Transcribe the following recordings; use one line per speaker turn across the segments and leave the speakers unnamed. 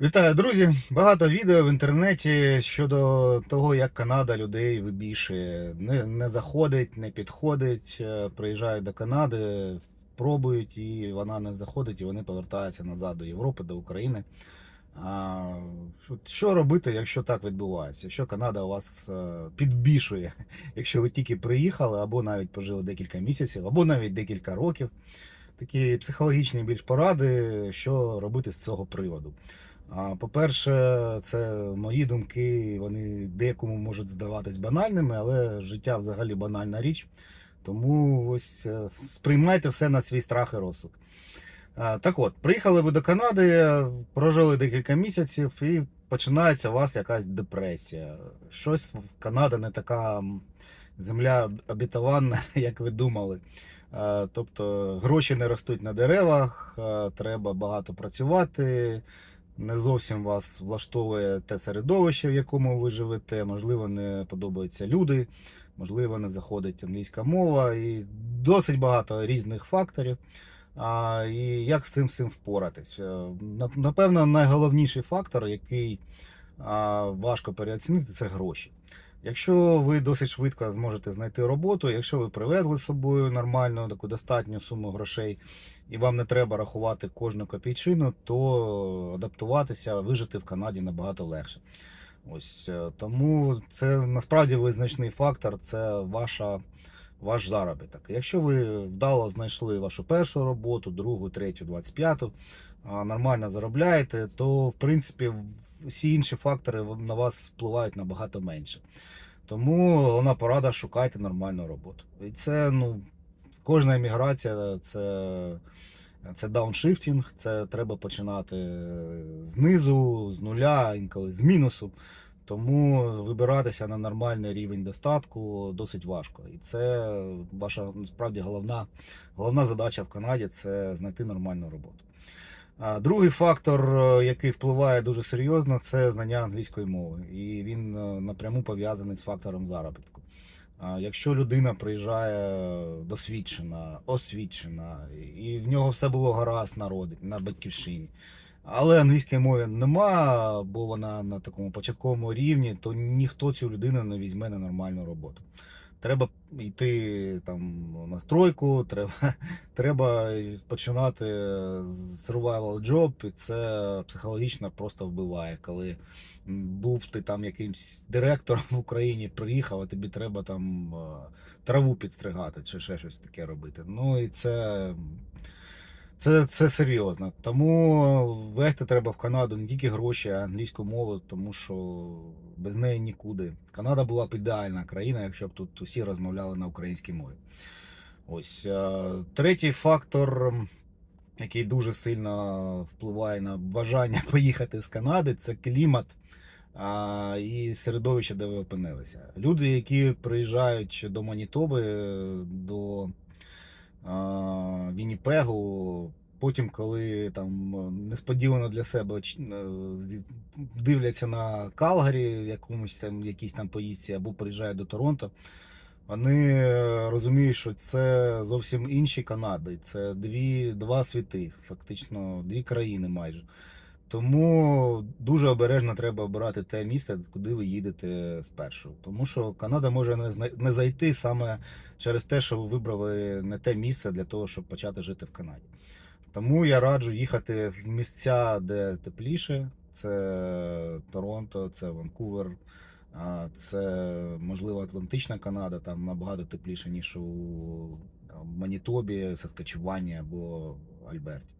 Вітаю, друзі! Багато відео в інтернеті щодо того, як Канада людей вибішує. Не, не заходить, не підходить. е, Приїжджають до Канади, пробують, і вона не заходить, і вони повертаються назад до Європи, до України. А, що робити, якщо так відбувається? Якщо Канада вас е, підбішує, якщо ви тільки приїхали, або навіть пожили декілька місяців, або навіть декілька років. Такі психологічні більш поради, що робити з цього приводу. По-перше, це мої думки, вони деякому можуть здаватись банальними, але життя взагалі банальна річ. Тому ось е, сприймайте все на свій страх і розсуд. Так от, приїхали ви до Канади, прожили декілька місяців і починається у вас якась депресія. Щось Канада не така земля обітована, як ви думали. Тобто гроші не ростуть на деревах, треба багато працювати. Не зовсім вас влаштовує те середовище, в якому ви живете. Можливо, не подобаються люди, можливо, не заходить англійська мова, і досить багато різних факторів. А, і як з цим всім впоратись? Е, Напевно, найголовніший фактор, який важко переоцінити, це гроші. Якщо ви досить швидко зможете знайти роботу, якщо ви привезли з собою нормальну таку достатню суму грошей, і вам не треба рахувати кожну копійчину, то адаптуватися, вижити в Канаді набагато легше. Ось е, тому це насправді визначний фактор, це ваша. Ваш заробіток. Якщо ви вдало знайшли вашу першу роботу, другу, третю, 25-ту, нормально заробляєте, то в принципі всі інші фактори на вас впливають набагато менше. Тому головна порада шукайте нормальну роботу. І це ну, кожна еміграція це, це дауншифтінг, це треба починати знизу, з нуля, інколи з мінусу. Тому вибиратися на нормальний рівень достатку досить важко. І це ваша насправді головна, головна задача в Канаді це знайти нормальну роботу. Другий фактор, е, який впливає дуже серйозно, це знання англійської мови. І він е, напряму пов'язаний з фактором заробітку. Якщо людина приїжджає досвідчена, освічена, і в нього все було гаразд на роді, на батьківщині, але англійської мови нема, бо вона на такому початковому рівні, то ніхто цю людину не візьме на нормальну роботу. Треба йти там на стройку, треба, треба починати з survival job, і це психологічно просто вбиває, коли був ти там якимсь директором в Україні, приїхав, а тобі треба там е, траву підстригати чи ще щось таке робити. Ну і це. Це, це серйозно. Тому вести треба в Канаду не тільки гроші, а англійську мову, тому що без неї нікуди. Канада була б ідеальна країна, якщо б тут усі розмовляли на українській мові. Ось е, третій фактор, який дуже сильно впливає на бажання поїхати з Канади, це клімат а, і середовище, де ви опинилися. Люди, які приїжджають до Манітоби, до Вінніпегу. Потім, коли там е, несподівано для себе е, дивляться на Калгарі, якомусь там якійсь там поїздці, або приїжджають до Торонто, вони е, розуміють, що це зовсім інші Канади. Це дві, два світи, фактично дві країни майже. Тому дуже обережно треба обирати те місце, куди ви їдете спершу. Тому що Канада може не зайти саме через те, що ви вибрали не те місце для того, щоб почати жити в Канаді. Тому я раджу їхати в місця, де тепліше. Це Торонто, це Ванкувер, це можливо Атлантична Канада, там набагато тепліше, ніж у Манітобі, Саскачевані або Альберті.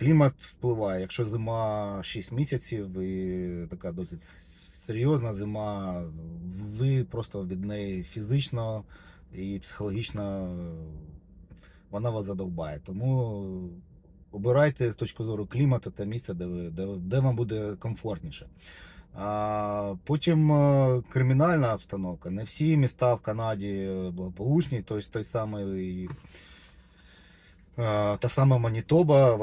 Клімат впливає. Якщо зима 6 місяців і така досить серйозна зима, ви просто від неї фізично і психологічно вона вас задовбає. Тому обирайте з точки зору клімату те місце, де, ви, де, де вам буде комфортніше. А потім е, кримінальна обстановка. Не всі міста в Канаді благополучні, той, той самий. Та сама Манітоба,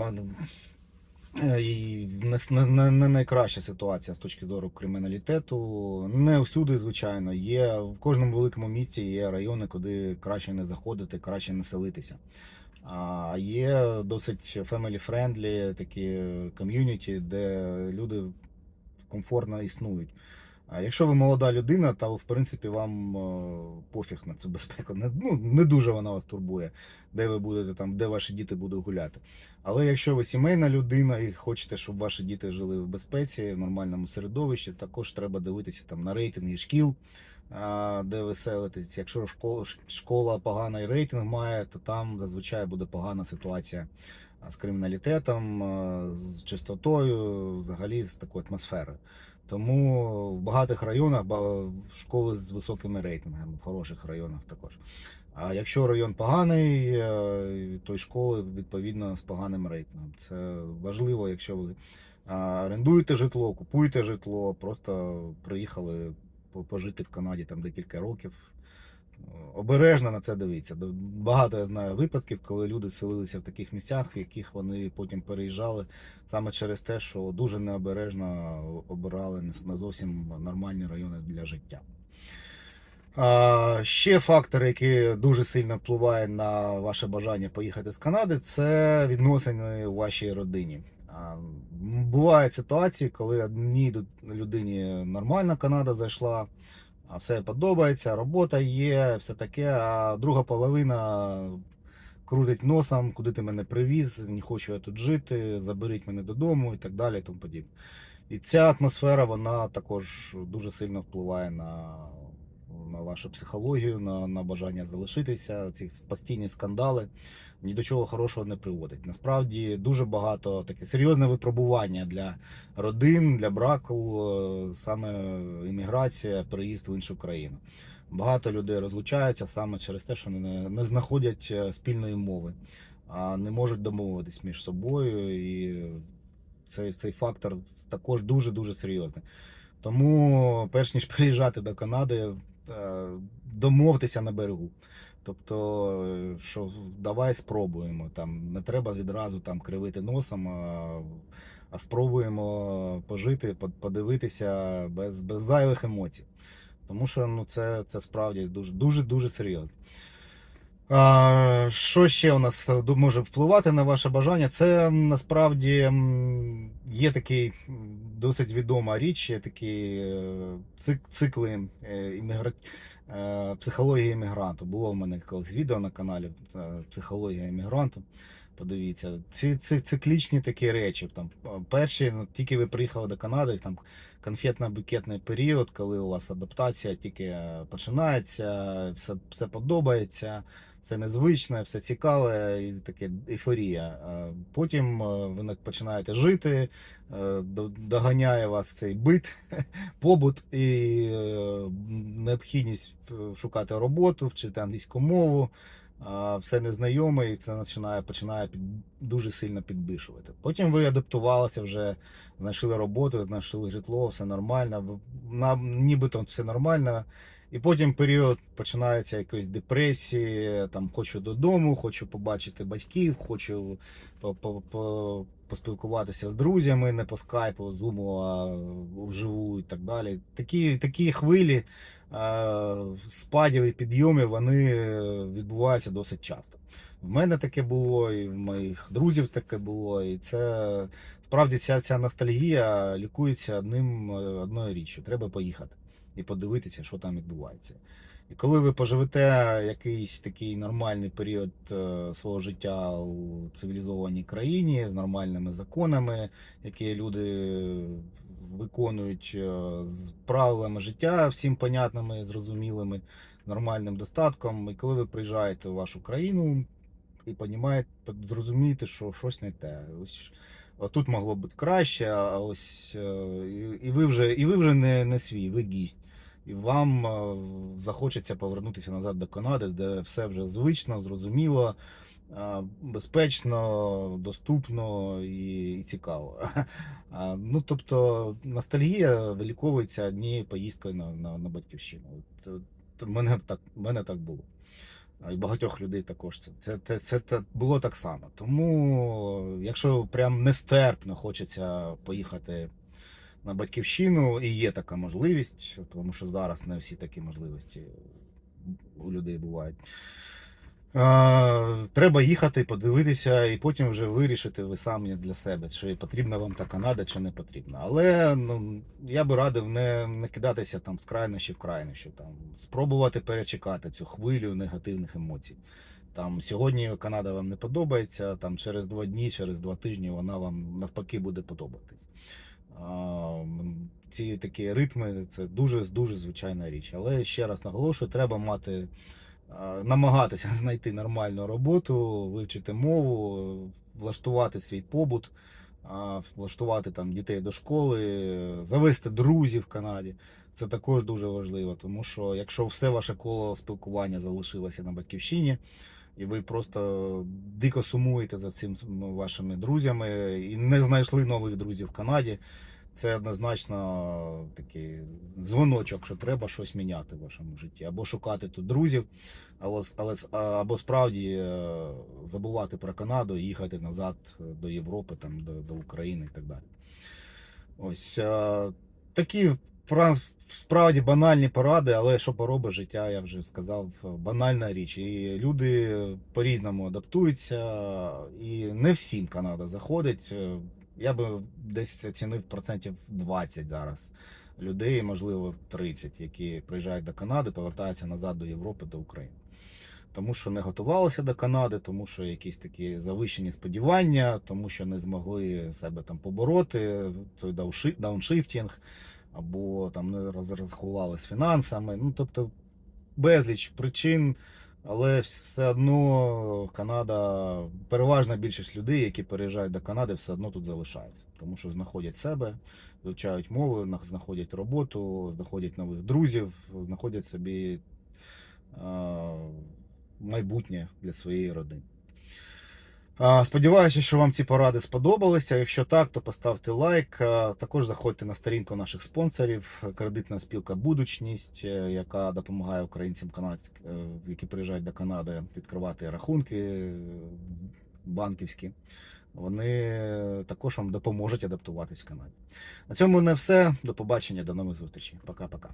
е, і не, найкраща ситуація з точки зору криміналітету. Не всюди, звичайно, є в кожному великому місті є райони, куди краще не заходити, краще не селитися. А є досить family-friendly такі ком'юніті, де люди комфортно існують. А якщо ви молода людина, то в принципі вам е, пофіг на цю безпеку. Не, ну, не дуже вона вас турбує, де ви будете там, де ваші діти будуть гуляти. Але якщо ви сімейна людина і хочете, щоб ваші діти жили в безпеці, в нормальному середовищі, також треба дивитися там на рейтинги шкіл, де ви селитесь. Якщо школа, школа поганий рейтинг має, то там зазвичай буде погана ситуація з криміналітетом, з чистотою, взагалі з такою атмосферою. Тому в багатих районах школи з високими рейтингами, в хороших районах також. А якщо район поганий, е, то й школи відповідно з поганим рейтингом. Це важливо, якщо ви орендуєте житло, купуєте житло, просто приїхали пожити в Канаді там декілька років. Обережно на це дивіться. Багато я знаю випадків, коли люди селилися в таких місцях, в яких вони потім переїжджали саме через те, що дуже необережно обирали не зовсім нормальні райони для життя. Ще фактор, який дуже сильно впливає на ваше бажання поїхати з Канади, це відносини у вашій родині. Бувають ситуації, коли одній людині нормальна Канада зайшла, все подобається, робота є, все таке, а друга половина крутить носом, куди ти мене привіз, не хочу я тут жити, заберіть мене додому і так далі. І тому подібне. І ця атмосфера вона також дуже сильно впливає на, на вашу психологію, на, на бажання залишитися. Ці постійні скандали ні до чого хорошого не приводить. Насправді дуже багато таке серйозне випробування для родин, для браку, е, саме імміграція, переїзд в іншу країну. Багато людей розлучаються саме через те, що не, не знаходять е, спільної мови, а не можуть домовитись між собою. І цей, цей фактор також дуже-дуже серйозний. Тому, перш ніж приїжджати до Канади, е, домовтеся на берегу. Тобто, е, що давай спробуємо. Там не треба відразу там кривити носом, а, а спробуємо пожити, подивитися без, без зайвих емоцій. Тому що ну, це, це справді дуже дуже дуже серйозно. А, що ще у нас е, може впливати на ваше бажання? Це насправді є такий досить відома річ, є такі е, цикли е, іммігра... психології іммігранту. Було в мене колись відео на каналі Психологія іммігранту. Подивіться, ці, ці циклічні такі речі. Там, перші, ну, тільки ви приїхали до Канади, там конфетно-букетний період, коли у вас адаптація тільки починається, все, все подобається, все незвичне, все цікаве і таке ейфорія. Потім е, ви на- починаєте жити, е, доганяє вас цей бит, побут і е, необхідність шукати роботу, вчити англійську мову. Все незнайоме, і це починає, починає під, дуже сильно підбишувати. Потім ви адаптувалися вже, знайшли роботу, знайшли житло, все нормально, ви- на, нібито все нормально. І потім період починається якоїсь депресії, там хочу додому, хочу побачити батьків, хочу по- по- по- поспілкуватися з друзями, не по скайпу, зуму, а вживу і так далі. Такі, такі хвилі е, спадів і підйомів вони відбуваються досить часто. В мене таке було, і в моїх друзів таке було. І це справді ця, ця ностальгія лікується одним одною річчю. Треба поїхати і подивитися, що там відбувається. І коли ви поживете якийсь такий нормальний період е, свого життя у цивілізованій країні з нормальними законами, які люди виконують е, з правилами життя, всім понятними, зрозумілими, нормальним достатком. І коли ви приїжджаєте в вашу країну і зрозумієте, що щось не те. Тут могло бути краще, а ось е, і ви вже, і ви вже не, не свій, ви гість. І вам е, захочеться повернутися назад до Канади, де все вже звично, зрозуміло, е, безпечно, доступно і, і цікаво. Ну, тобто ностальгія виліковується однією поїздкою на, на, на батьківщину. От, от, мене так, мене так було. І багатьох людей також це. Це, це, це, це було так само. Тому, якщо прям нестерпно хочеться поїхати на батьківщину, і є така можливість, тому що зараз не всі такі можливості у людей бувають. Треба їхати, подивитися, і потім вже вирішити ви самі для себе, чи потрібна вам та Канада, чи не потрібна. Але ну, я би радив не, не кидатися там з крайнощі в крайнощі, там, спробувати перечекати цю хвилю негативних емоцій. Там сьогодні Канада вам не подобається, там через два дні, через два тижні вона вам навпаки буде подобатись. Ці такі ритми це дуже дуже звичайна річ. Але ще раз наголошую, треба мати намагатися знайти нормальну роботу, вивчити мову, влаштувати свій побут, влаштувати там дітей до школи, завести друзів в Канаді. Це також дуже важливо, тому що якщо все ваше коло спілкування залишилося на батьківщині, і ви просто дико сумуєте за цим ну, вашими друзями і не знайшли нових друзів в Канаді. Це однозначно такий дзвоночок, що треба щось міняти в вашому житті. Або шукати тут друзів, або, але, або справді е, забувати про Канаду і їхати назад до Європи, там, до, до України і так далі. Ось е, такі пра- справді банальні поради, але що поробиш, життя, я вже сказав, банальна річ. І люди по-різному адаптуються, і не всім Канада заходить. Я би десь оцінив процентів 20 зараз людей, можливо, 30, які приїжджають до Канади, повертаються назад до Європи, до України. Тому що не готувалися до Канади, тому що якісь такі завищені сподівання, тому що не змогли себе там побороти, той дауншифтінг, або там не розрахували з фінансами. Ну, тобто безліч причин, але все одно Канада, переважна більшість людей, які переїжджають до Канади, все одно тут залишаються, тому що знаходять себе, вивчають мову, на- знаходять роботу, знаходять нових друзів, знаходять собі майбутнє для своєї родини. Сподіваюся, що вам ці поради сподобалися. Якщо так, то поставте лайк. Також заходьте на сторінку наших спонсорів. Кредитна спілка Будучність, е, яка допомагає українцям е, які приїжджають до Канади, відкривати рахунки е, банківські. Вони також вам допоможуть адаптуватись в Канаді. На цьому не все. До побачення, до нових зустрічей. Пока-пока.